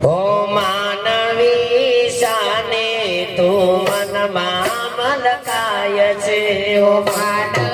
ઓ માનવી શાને તું મનમાં મલકાય છે ઓ માનવી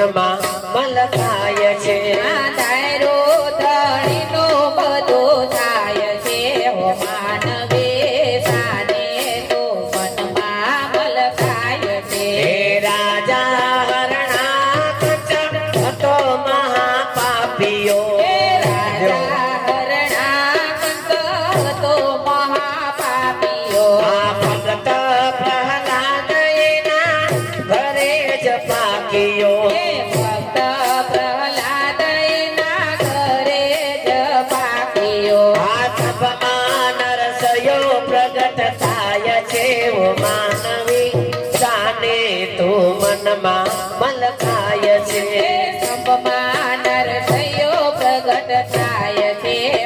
મનમાં મલકાય છે રાધા જાનવી જાને તો મનમાં મલખાય છે. સંભમાં નર થયો પ્રગટ થાય છે.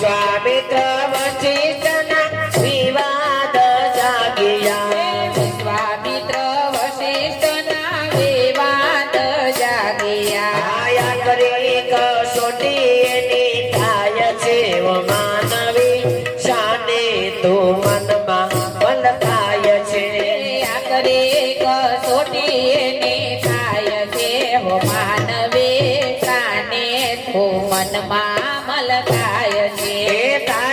વિશ્વામિત્ર વચિતના વિવાદ જાગ્યા. વિશ્વામિત્ર વશિષ્ઠના વિવાદ જાગ્યા. આયા કરી કસોટીની થાય છે માનવી. શાને તો મનમાં છે. આ કરી કસોટીની થાય છે માનવી. શાને તો મનમાં માલ કાય છે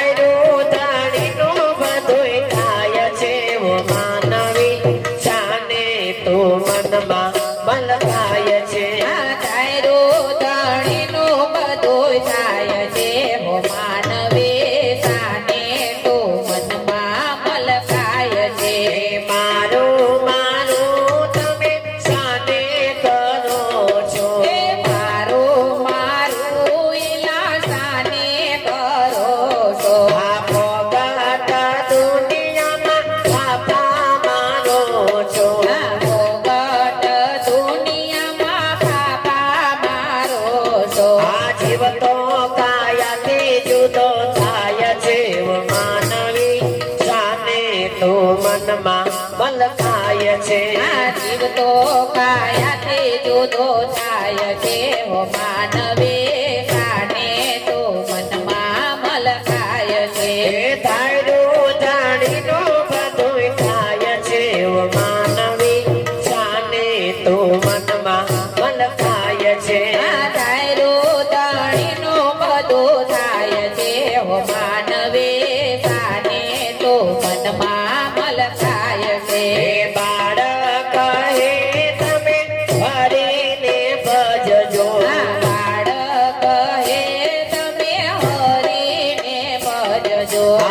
જીવ તો કાયાથી જુદો થાય જીવ માનવી. જાને તો મનમાં મલ ખાય છે. જીવ તો કાયાથી જુદો થાય જીવ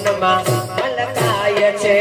મનમાં મલકાય છે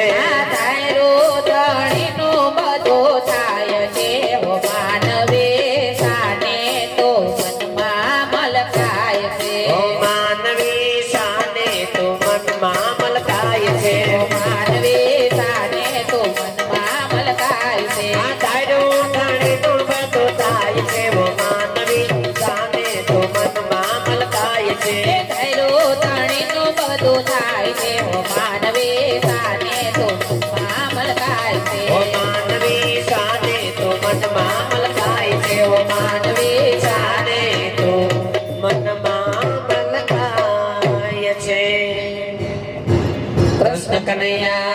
મલકાય